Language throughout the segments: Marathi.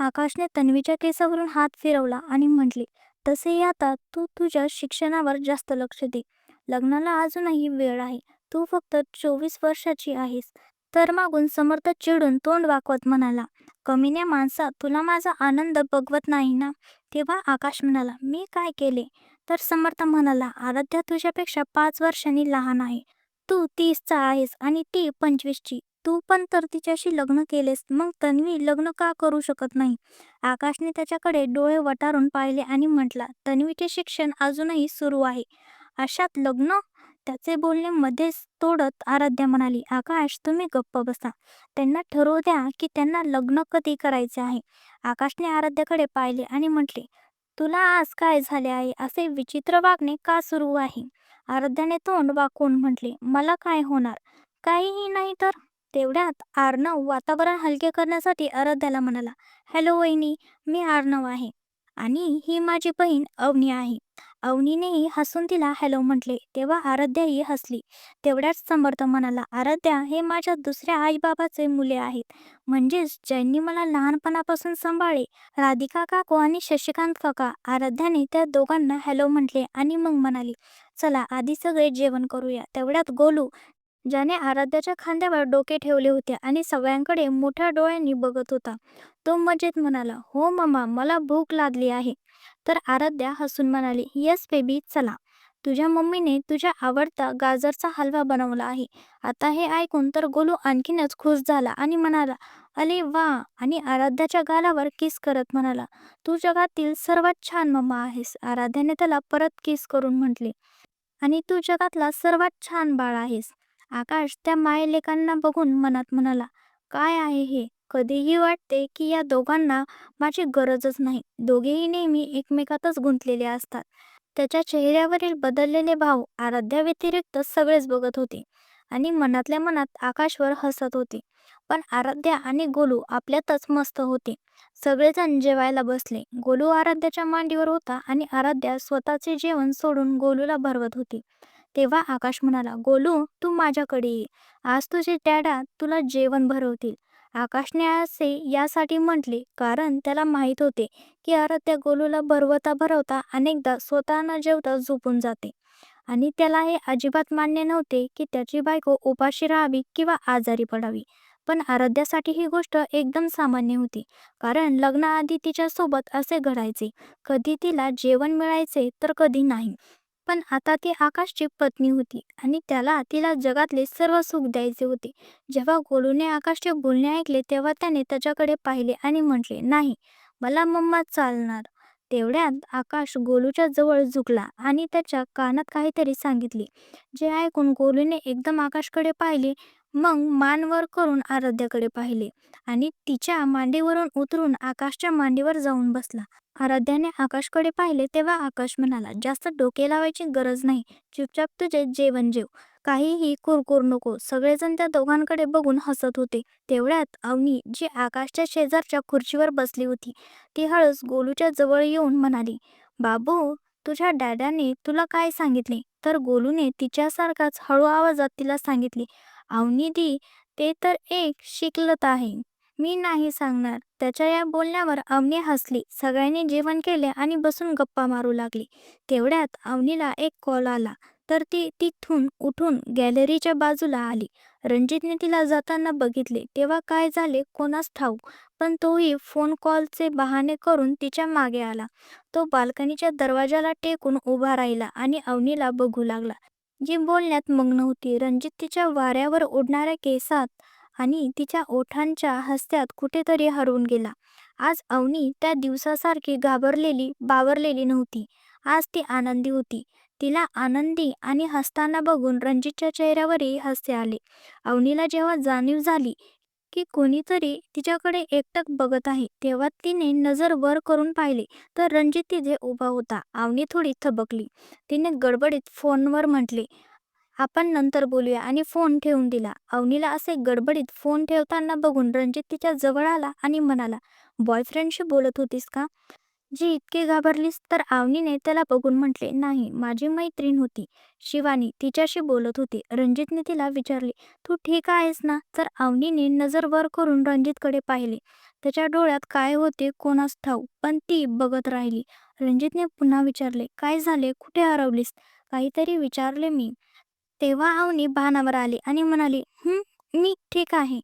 आकाशने तन्वीच्या केसावरून हात फिरवला आणि म्हटले तसेही आता तू तुझ्या शिक्षणावर जास्त लक्ष दे. लग्नाला अजूनही वेळ आहे. तू फक्त चोवीस वर्षाची आहेस. तर मागून समर्थ चिडून तोंड वाकवत म्हणाला कमीने माणसा तुला माझा आनंद बघवत नाही ना? तेव्हा आकाश म्हणाला मी काय केले? तर समर्थ म्हणाला आराध्या तुझ्यापेक्षा पाच वर्षांनी लहान आहे. तू तीसचा आहेस आणि ती पंचवीसची. तू पण तर तिच्याशी लग्न केलेस. मग तन्वी लग्न का करू शकत नाही? आकाशने त्याच्याकडे डोळे वटारून पाहिले आणि म्हटला तन्वीचे शिक्षण अजूनही सुरू आहे. अशात लग्न? त्याचे बोलणे मध्येच तोडत आराध्या म्हणाली आकाश तुम्ही गप्प बसा. त्यांना ठरवू द्या की त्यांना लग्न कधी करायचे आहे. आकाशने आराध्याकडे पाहिले आणि म्हटले तुला आज काय झाले आहे? असे विचित्र वागणे का सुरू आहे? आराध्याने तोंड वाकून म्हटले मला काय होणार? काहीही नाही तर तेवढ्यात आर्नव वातावरण हलके करण्यासाठी आराध्याला म्हणाला हॅलो वहिनी मी आर्नव आहे आणि ही माझी बहीण अवनी आहे. अवनीनेही हसून तिला हॅलो म्हटले. तेव्हा आराध्याही हसली. तेवढ्याच समर्थ म्हणाला आराध्या हे माझ्या दुसऱ्या आईबाबाचे मुले आहेत. म्हणजेच ज्यांनी मला लहानपणापासून सांभाळे राधिका काकू आणि शशिकांत काका. आराध्याने त्या दोघांना हॅलो म्हटले आणि मग म्हणाली चला आधी सगळे जेवण करूया. तेवढ्यात गोलू ज्याने आराध्याच्या खांद्यावर डोके ठेवले होते आणि सगळ्यांकडे मोठ्या डोळ्यांनी बघत होता. तो मजेत म्हणाला हो मम्मा मला भूक लागली आहे. तर आराध्या हसून म्हणाली यस बेबी चला. तुझ्या मम्मीने तुझ्या आवडता गाजरचा हलवा बनवला आहे. आता हे ऐकून तर गोलू आणखीनच खुश झाला आणि म्हणाला अरे वा! आणि आराध्याच्या गालावर किस करत म्हणाला तू जगातील सर्वात छान मम्मा आहेस. आराध्याने त्याला परत किस करून म्हटले आणि तू जगातला सर्वात छान बाळ आहेस. आकाश त्या मायलेकांना बघून मनात म्हणाला काय आहे हे? कधीही वाटते की या दोघांना माझी गरजच नाही. दोघेही नेहमी एकमेकातच गुंतलेले असतात. त्याच्या चेहऱ्यावरील बदललेले भाव आराध्या व्यतिरिक्त सगळेच बघत होते आणि मनातल्या मनात आकाशवर हसत होते. पण आराध्या आणि गोलू आपल्यातच मस्त होते. सगळेजण जेवायला बसले. गोलू आराध्याच्या मांडीवर होता आणि आराध्या स्वतःचे जेवण सोडून गोलूला भरवत होती. तेव्हा आकाश म्हणाला गोलू तू माझ्याकडे ये. आज तुझे डॅडा तुला जेवण भरवतील. आकाशने असे यासाठी म्हटले कारण त्याला माहीत होते की आराध्या गोलूला भरवता भरवता अनेकदा स्वतः न जेवता झोपून जाते. आणि त्याला हे अजिबात मान्य नव्हते की त्याची बायको उपाशी राहावी किंवा आजारी पडावी. पण आराध्यासाठी ही गोष्ट एकदम सामान्य होती कारण लग्नाआधी तिच्यासोबत असे घडायचे. कधी तिला जेवण मिळायचे तर कधी नाही. पण आता ती आकाशची पत्नी होती आणि त्याला तिला जगातले सर्व सुख द्यायचे होते. जेव्हा गोलूने आकाशचे बोलणे ऐकले तेव्हा त्याने त्याच्याकडे पाहिले आणि म्हटले नाही मला मम्मा चालणार. तेवढ्यात आकाश गोलूच्या जवळ झुकला आणि त्याच्या कानात काहीतरी सांगितले. जे ऐकून गोलूने एकदम आकाशकडे पाहिले मग मान वर करून आराध्याकडे पाहिले आणि तिच्या मांडीवरून उतरून आकाशच्या मांडीवर जाऊन बसला. आराध्याने आकाशकडे पाहिले तेव्हा आकाश म्हणाला जास्त डोके लावायची गरज नाही. चुपचाप तुझे जेवण जेव. काहीही कुरकुर नको. सगळेजण त्या दोघांकडे बघून हसत होते. तेवढ्यात अवनी जी आकाशच्या शेजारच्या खुर्चीवर बसली होती ती हळस गोलूच्या जवळ येऊन म्हणाली बाबू तुझ्या डॅडाने तुला काय सांगितले? तर गोलूने तिच्यासारखाच हळू आवाजात तिला सांगितले अवनी दी ते तर एक शिकलत आहे. मी नाही सांगणार. त्याच्या या बोलण्यावर अवनी हसली. सगळ्यांनी जेवण केले आणि बसून गप्पा मारू लागली. तेवढ्यात अवनीला एक कॉल आला. तर ती तिथून उठून गॅलरीच्या बाजूला आली. रणजितने तिला जाताना बघितले. तेव्हा काय झाले कोणास ठाऊक. पण तोही फोन कॉलचे बहाणे करून तिच्यामागे आला. तो बाल्कनीच्या दरवाजाला टेकून उभा राहिला आणि अवनीला बघू लागला. जी बोलण्यात मग्न होती. रणजित तिच्या वाऱ्यावर ओढणाऱ्या केसात आणि तिच्या ओठांच्या हस्त्यात कुठेतरी हरवून गेला. आज अवनी त्या दिवसासारखी घाबरलेली बावरलेली नव्हती. आज ती आनंदी होती. तिला आनंदी आणि हसताना बघून रणजितच्या चेहऱ्यावरही हास्य आले. अवनीला जेव्हा जाणीव झाली की कोणीतरी तिच्याकडे एकटक बघत आहे. तेव्हा तिने नजर वर करून पाहिले तर रणजित तिथे उभा होता. अवनी थोडी थबकली. तिने गडबडीत फोनवर म्हटले आपण नंतर बोलूया. आणि फोन ठेवून दिला. अवनीला असे गडबडीत फोन ठेवताना बघून रणजित तिच्या जवळ आला आणि म्हणाला बॉयफ्रेंडशी बोलत होतीस का? जी इतकी घाबरलीस तर आवनीने त्याला बघून म्हटले नाही माझी मैत्रीण होती. शिवानी तिच्याशी बोलत होती. रणजितने तिला विचारले तू ठीक आहेस ना? तर आवनीने नजर वर करून रणजितकडे पाहिले. त्याच्या डोळ्यात काय होते कोणास ठाऊ पण ती बघत राहिली. रणजितने पुन्हा विचारले काय झाले? कुठे हरवलीस? काहीतरी विचारले मी. तेव्हा आवनी भानावर आली आणि म्हणाली मी ठीक आहे.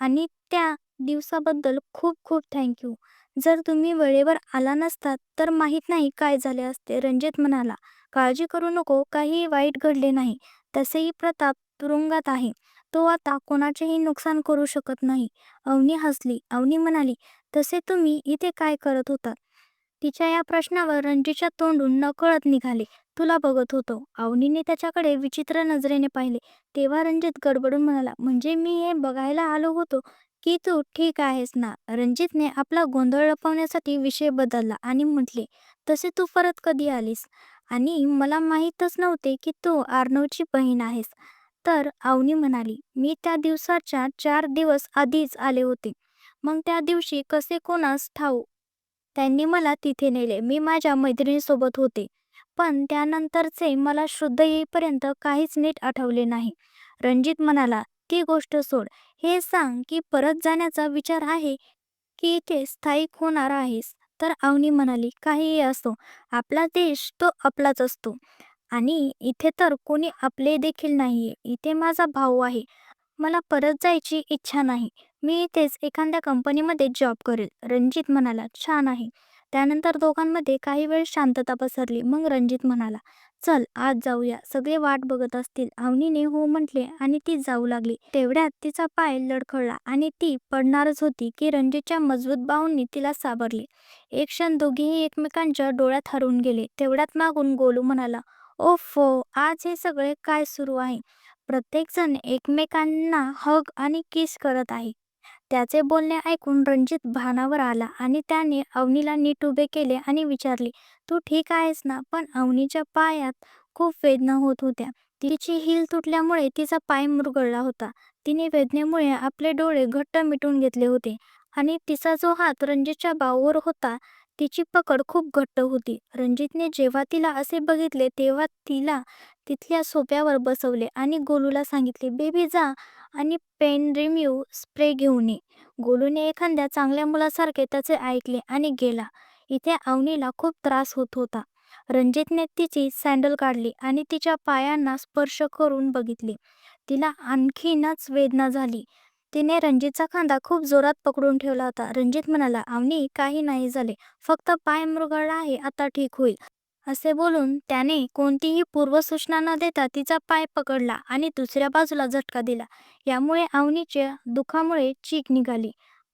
आणि त्या दिवसाबद्दल खूप खूप थँक्यू. जर तुम्ही वेळेवर आला नसतात तर माहीत नाही काय झाले असते. रणजित म्हणाला काळजी करू नको काही वाईट घडले नाही. तसेही प्रताप तुरुंगात आहे. तो आता कोणाचेही नुकसान करू शकत नाही. अवनी हसली. अवनी म्हणाली तसे तुम्ही इथे काय करत होतात? तिच्या या प्रश्नावर रणजीतच्या तोंडून नकळत निघाले. तुला बघत होतो. अवनीने त्याच्याकडे विचित्र नजरेने पाहिले. तेव्हा रणजित गडबडून म्हणाला म्हणजे मी हे बघायला आलो होतो की तू ठीक आहेस ना? रणजितने आपला गोंधळ लपवण्यासाठी विषय बदलला आणि म्हटले तसे तू परत कधी आलीस? आणि मला माहीतच नव्हते की तू आर्नवची बहीण आहेस. तर आवनी म्हणाली मी त्या दिवसाच्या चार दिवस आधीच आले होते. मग त्या दिवशी कसे कोणास ठाऊ? त्यांनी मला तिथे नेले. मी माझ्या मैत्रिणीसोबत होते. पण त्यानंतरचे मला शुद्ध येईपर्यंत काहीच नीट आठवले नाही. रणजित म्हणाला ती गोष्ट सोड. हे सांग की परत जाण्याचा विचार आहे की इथे स्थायिक होणार आहेस? तर अवनी म्हणाली काहीही असो आपला देश तो आपलाच असतो. आणि इथे तर कोणी आपले देखील नाहीये. इथे माझा भाऊ आहे. मला परत जायची इच्छा नाही. मी इथेच एखाद्या कंपनीमध्ये जॉब करेल. रणजित म्हणाला छान आहे. त्यानंतर दोघांमध्ये काही वेळ शांतता पसरली. मग रणजित म्हणाला चल आज जाऊया. सगळे वाट बघत असतील. अवनीने हो म्हटले आणि ती जाऊ लागली. तेवढ्यात तिचा पाय लडखडला आणि ती पडणारच होती की रणजितच्या मजबूत बाहूंनी तिला सावरले. एक क्षण दोघेही एकमेकांच्या डोळ्यात हरवून गेले. तेवढ्यात मागून गोलू म्हणाला ओफो हो, आज हे सगळे काय सुरू आहे? प्रत्येकजण एकमेकांना हग आणि किस करत आहे. त्याचे बोलणे ऐकून रणजित भानावर आला आणि त्याने अवनीला नीट उभे केले आणि विचारले तू ठीक आहेस ना? पण अवनीच्या पायात खूप वेदना होत होत्या. तिची हिल तुटल्यामुळे तिचा पाय मुरगळला होता. तिने वेदनेमुळे आपले डोळे घट्ट मिटून घेतले होते आणि तिचा जो हात रणजितच्या बाऊवर होता तिची पकड खूप घट्ट होती. रणजितने जेव्हा तिला असे बघितले तेव्हा तिला तिथल्या सोप्यावर बसवले आणि गोलूला सांगितले बेबी जा आणि पेन रिम्यू स्प्रे घेऊन ये. गोलूने एखाद्या चांगल्या मुलासारखे त्याचे ऐकले आणि गेला. इथे अवनीला खूप त्रास होत होता. रणजितने तिची सँडल काढली आणि तिच्या पायांना स्पर्श करून बघितले. तिला आणखीनच वेदना झाली. तिने रणजितचा खांदा खूप जोरात पकडून ठेवला होता. रणजित म्हणाला अवनी काही नाही झाले. फक्त पाय मृगळला आहे. आता ठीक होईल. असे बोलून त्याने कोणतीही पूर्वसूचना न देता तिचा पाय पकडला आणि दुसऱ्या बाजूला झटका दिला. यामुळे अवनीच्या दुखामुळे चीक निघाली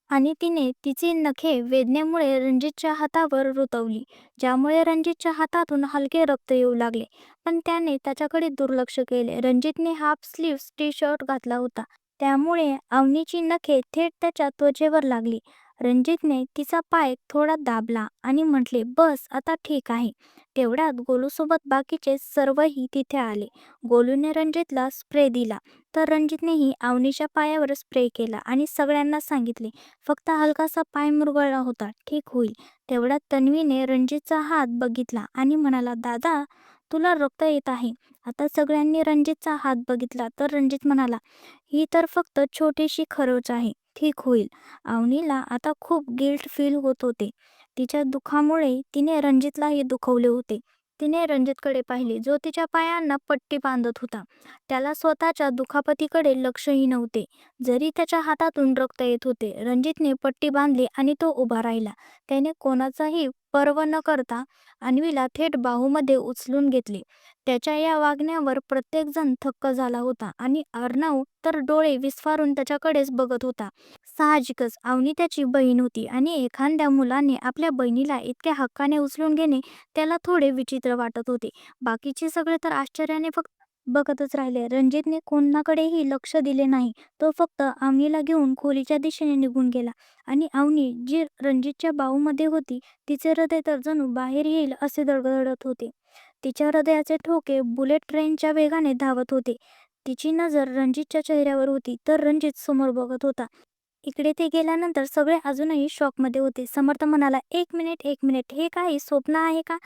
आणि तिने तिची नखे वेदनेमुळे रणजितच्या हातावर रुतवली ज्यामुळे रणजितच्या हातातून हलके रक्त येऊ लागले. पण त्याने त्याच्याकडे दुर्लक्ष केले. रणजितने हाफ स्लीव्स टी शर्ट घातला होता. त्यामुळे अवनीची नखे थेट त्याच्या त्वचेवर लागली. रणजितने तिचा पाय थोडा दाबला आणि म्हटले बस आता ठीक आहे. तेवढ्यात गोलूसोबत बाकीचे सर्वही तिथे आले. गोलूने रणजितला स्प्रे दिला. तर रणजितनेही अवनीच्या पायावर स्प्रे केला आणि सगळ्यांना सांगितले फक्त हलकासा पाय मुरगळला होता ठीक होईल. तेवढ्यात तन्वीने रणजितचा हात बघितला आणि म्हणाला दादा तुला रक्त येत आहे. आता सगळ्यांनी रणजितचा हात बघितला तर रणजित म्हणाला ही तर फक्त छोटीशी खरोच आहे. ठीक होईल. अवनीला आता खूप गिल्ट फील होत होते. तिच्या दुखामुळे तिने रणजितलाही दुखवले होते. तिने रणजितकडे पाहिले जो तिच्या पायांना पट्टी बांधत होता. त्याला स्वतःच्या दुखापतीकडे लक्षही नव्हते. जरी त्याच्या हातातून रक्त येत होते रणजितने पट्टी बांधली आणि तो उभा राहिला. त्याने कोणाचाही पर्व न करता अन्वीला थेट बाहूमध्ये उचलून घेतले. त्याच्या या वागण्यावर प्रत्येकजण थक्क झाला होता आणि अर्णव तर डोळे विस्फारून त्याच्याकडेच बघत होता. साहजिकच. अवनी त्याची बहीण होती आणि एखाद्या मुलाने आपल्या बहिणीला इतक्या हक्काने उचलून घेणे त्याला थोडे विचित्र वाटत होते. बाकीचे सगळे तर आश्चर्याने फक्त बघतच राहिले. रणजितने कोणाकडेही लक्ष दिले नाही. तो फक्त अवनीला घेऊन खोलीच्या दिशेने निघून गेला आणि अवनी जी रणजितच्या बाहूमध्ये होती तिचे हृदय तर जणू बाहेर येईल असे दडदडत होते. तिच्या हृदयाचे ठोके बुलेट ट्रेनच्या वेगाने धावत होते. तिची नजर रणजितच्या चेहऱ्यावर होती तर रणजित समोर बघत होता. इकडे ते गेल्यानंतर सगळे अजूनही शॉकमध्ये होते. समर्थ म्हणाला एक मिनिट एक मिनिट हे काही स्वप्न आहे का?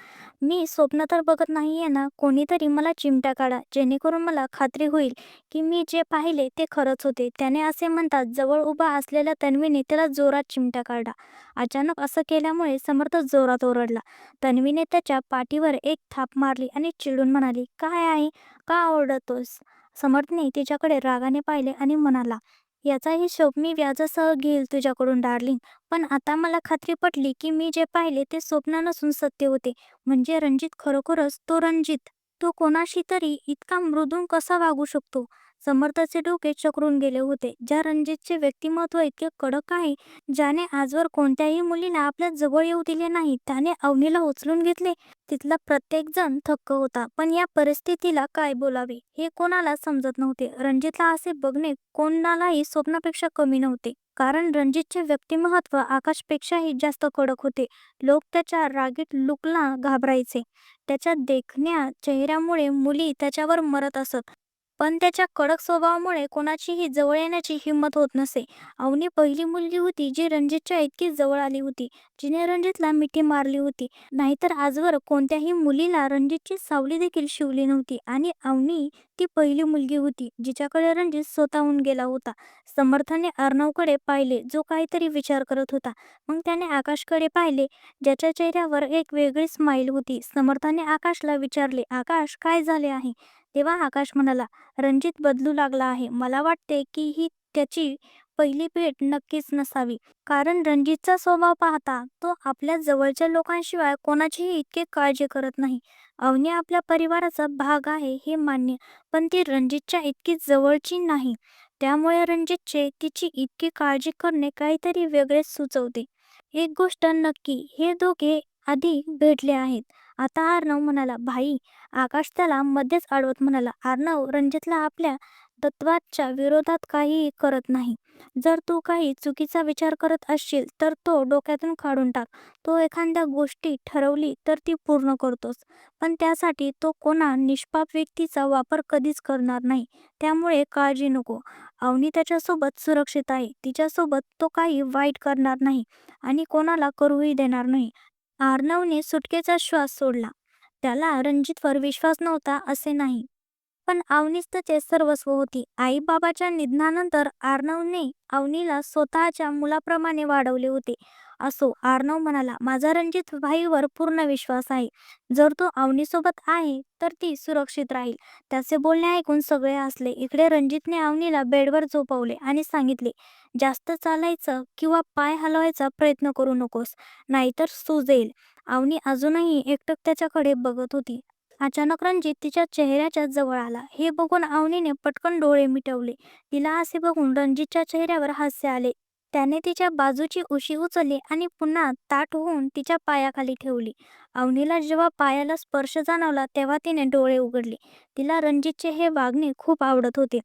मी स्वप्न तर बघत नाही आहे ना. कोणीतरी मला चिमटा काढा. जेणेकरून मला खात्री होईल की मी जे पाहिले ते खरंच होते. त्याने असे म्हणतात जवळ उभा असलेल्या तन्वीने त्याला जोरात चिमटा काढला. अचानक असं केल्यामुळे समर्थ जोरात ओरडला. तन्वीने त्याच्या पाठीवर एक थाप मारली आणि चिडून म्हणाली काय आहे? का ओरडतोस? समर्थने तिच्याकडे रागाने पाहिले आणि म्हणाला याचाही शोभ मी व्याजासह घेईल तुझ्याकडून डार्लिंग. पण आता मला खात्री पटली की मी जे पाहिले ते स्वप्न नसून सत्य होते. म्हणजे रणजित खरोखरच तो रणजित. तो कोणाशी तरी इतका मृदून कसा वागू शकतो? समर्थाचे डोके चक्रून गेले होते. ज्या रणजितचे व्यक्तिमत्व इतके कडक आहे ज्याने आजवर कोणत्याही मुलीला आपल्या जवळ येऊ दिले नाही त्याने अवनीला उचलून घेतले. तिथला प्रत्येक जण थक्क होता. पण या परिस्थितीला काय बोलावे हे कोणाला समजत नव्हते. रणजितला असे बघणे कोणालाही स्वप्नापेक्षा कमी नव्हते. कारण रणजितचे व्यक्तिमत्व आकाशपेक्षाही जास्त कडक होते. लोक त्याच्या रागीट लुकला घाबरायचे. त्याच्या देखण्या चेहऱ्यामुळे मुली त्याच्यावर मरत असत. पण त्याच्या कडक स्वभावामुळे कोणाचीही जवळ येण्याची हिंमत होत नसे. अवनी पहिली मुलगी होती जी रणजितच्या इतकी जवळ आली होती. जिने रणजितला मिठी मारली होती. नाहीतर आजवर कोणत्याही मुलीला रणजितची सावली देखील शिवली नव्हती आणि अवनी ती पहिली मुलगी होती जिच्याकडे रणजित स्वतःहून गेला होता. समर्थाने अर्णवकडे पाहिले जो काहीतरी विचार करत होता. मग त्याने आकाशकडे पाहिले ज्याच्या चेहऱ्यावर एक वेगळी स्माईल होती. समर्थाने आकाशला विचारले आकाश काय झाले आहे? तेव्हा आकाश म्हणाला रणजित बदलू लागला आहे. मला वाटते की ही त्याची पहिली भेट नक्कीच नसावी. कारण रणजितचा स्वभाव पाहता तो आपल्या जवळच्या लोकांशिवाय कोणाचीही इतके काळजी करत नाही. अवनी आपल्या परिवाराचा भाग आहे हे मान्य पण ती रणजितच्या इतकी जवळची नाही. त्यामुळे रणजितचे तिची इतकी काळजी करणे काहीतरी वेगळेच सुचवते. एक गोष्ट नक्की हे दोघे आधी भेटले आहेत. आता अर्णव म्हणाला भाई आकाश त्याला मध्येच अडवत म्हणाला आर्णव रणजितला आपल्या तत्वाच्या विरोधात काहीही करत नाही. जर तू काही चुकीचा विचार करत असशील तर तो डोक्यातून काढून टाक. तो एखाद्या गोष्टी ठरवली तर ती पूर्ण करतोस. पण त्यासाठी तो कोणा निष्पाप व्यक्तीचा वापर कधीच करणार नाही. त्यामुळे काळजी नको. अवनी त्याच्यासोबत सुरक्षित आहे. तिच्यासोबत तो काही वाईट करणार नाही आणि कोणाला करूही देणार नाही. आर्नवने सुटकेचा श्वास सोडला. त्याला रणजितवर विश्वास नव्हता असे नाही. पण अवनीच त्याचे सर्वस्व होती. आई बाबाच्या निधनानंतर आर्नवने अवनीला स्वतःच्या मुलाप्रमाणे वाढवले होते. असो. आर्नव म्हणाला माझा रणजित भाईवर पूर्ण विश्वास आहे. जर तो अवनीसोबत आहे तर ती सुरक्षित राहील. त्याचे बोलणे ऐकून सगळे हसले. इकडे रणजितने अवनीला बेडवर झोपवले आणि सांगितले जास्त चालायचं किंवा पाय हलवायचा प्रयत्न करू नकोस नाहीतर सूज येईल. अवनी अजूनही एकटक त्याच्याकडे बघत होती. अचानक रणजित तिच्या चेहऱ्याच्या जवळ आला. हे बघून अवनीने पटकन डोळे मिटवले. तिला असे बघून रणजितच्या चेहऱ्यावर हास्य आले. त्याने तिच्या बाजूची उशी उचलली आणि पुन्हा ताठ होऊन तिच्या पायाखाली ठेवली. अवनीला जेव्हा पायाला स्पर्श जाणवला तेव्हा तिने डोळे उघडले. तिला रणजितचे हे वागणे खूप आवडत होते.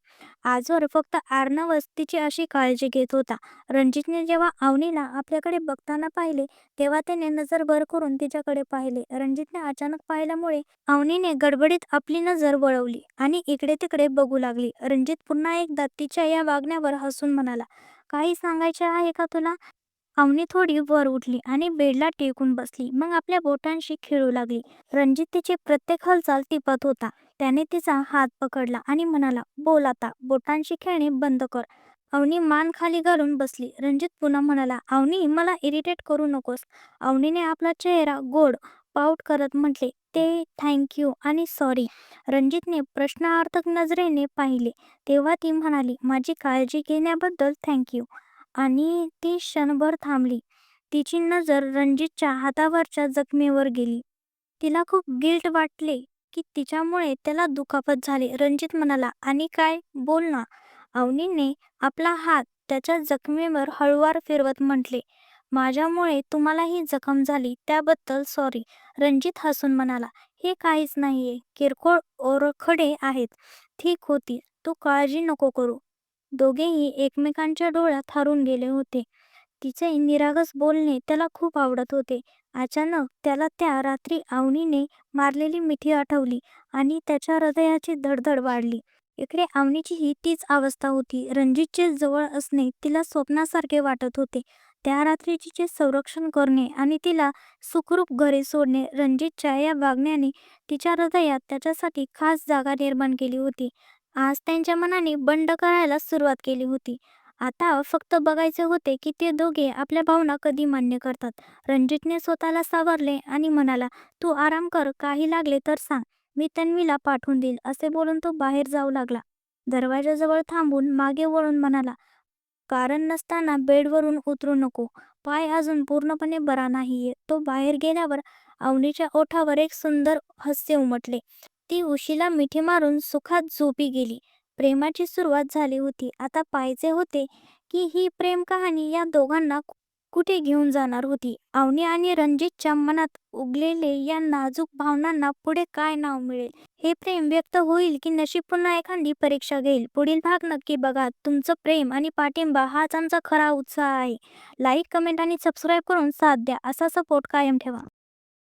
आजवर फक्त आर्णवच तिची अशी काळजी घेत होता. रणजितने जेव्हा अवनीला आपल्याकडे बघताना पाहिले तेव्हा त्याने नजर भर करून तिच्याकडे पाहिले. रणजितने अचानक पाहिल्यामुळे अवनीने गडबडीत आपली नजर वळवली आणि इकडे तिकडे बघू लागली. रणजित पुन्हा एकदा तिच्या या वागण्यावर हसून म्हणाला काही सांगायचे आहे का तुला? अवनी थोडी वर उठली आणि बेडला टेकून बसली. मग आपल्या बोटांशी खेळू लागली. रणजित तिची प्रत्येक हालचाल टिपत होता. त्याने तिचा हात पकडला आणि म्हणाला बोल आता. बोटांशी खेळणे बंद कर. अवनी मान खाली घालून बसली. रणजित पुन्हा म्हणाला अवनी मला इरिटेट करू नकोस. अवनीने आपला चेहरा गोड पाऊट करत म्हटले ते थँक्यू आणि सॉरी रणजितने प्रश्नार्थक नजरेने पाहिले. तेव्हा ती म्हणाली माझी काळजी घेण्याबद्दल थँक्यू आणि ती क्षणभर थांबली. तिची नजर रणजितच्या हातावरच्या जखमेवर गेली. तिला खूप गिल्ट वाटले की तिच्यामुळे त्याला दुखापत झाली. रणजित म्हणाला आणि काय? बोल ना. अवनीने आपला हात त्याच्या जखमेवर हळुवार फिरवत म्हटले माझ्यामुळे तुम्हाला ही जखम झाली त्याबद्दल सॉरी रणजित हसून म्हणाला हे काहीच नाहीये. किरकोळ ओरखडे आहेत. ठीक होती. तू काळजी नको करू. दोघेही एकमेकांच्या डोळ्यात हरून गेले होते. तिचे निरागस बोलणे त्याला खूप आवडत होते. अचानक त्याला त्या रात्री अवनीने मारलेली मिठी आठवली आणि त्याच्या हृदयाची धडधड वाढली. इकडे आवनीचीही तीच अवस्था होती. रणजितचे जवळ असणे तिला स्वप्नासारखे वाटत होते. त्या रात्री तिचे संरक्षण करणे आणि तिला सुखरूप घरी सोडणे. रणजितच्या या वागण्याने तिच्या हृदयात त्याच्यासाठी खास जागा निर्माण केली होती. आज त्यांच्या मनाने बंड करायला सुरुवात केली होती. आता फक्त बघायचे होते की ते दोघे आपल्या भावना कधी मान्य करतात. रणजितने स्वतःला सावरले आणि म्हणाला, तू आराम कर. काही लागले तर सांग. मी तन्वीला पाठवून देईल असे बोलून तो बाहेर जाऊ लागला. दरवाजाजवळ थांबून मागे वळून म्हणाला, कारण नसताना बेडवरून उतरू नको. पाय अजून पूर्णपणे बरा नाहीये. तो बाहेर गेल्यावर अवनीच्या ओठावर एक सुंदर हास्य उमटले. ती उशीला मिठी मारून सुखात झोपी गेली. प्रेमाची सुरुवात झाली होती. आता पाहिजे होते की ही प्रेम कहाणी या दोघांना कुठे घेऊन जाणार होती. अवनी आणि रणजितच्या मनात उगलेले या नाजूक भावनांना पुढे काय नाव मिळेल? हे प्रेम व्यक्त होईल की नशीब पुन्हा एखादी परीक्षा घेईल? पुढील भाग नक्की बघा. तुमचं प्रेम आणि पाठिंबा हाच आमचा खरा उत्साह आहे. लाईक, कमेंट आणि सबस्क्राईब करून साथ द्या. असा सपोर्ट कायम ठेवा.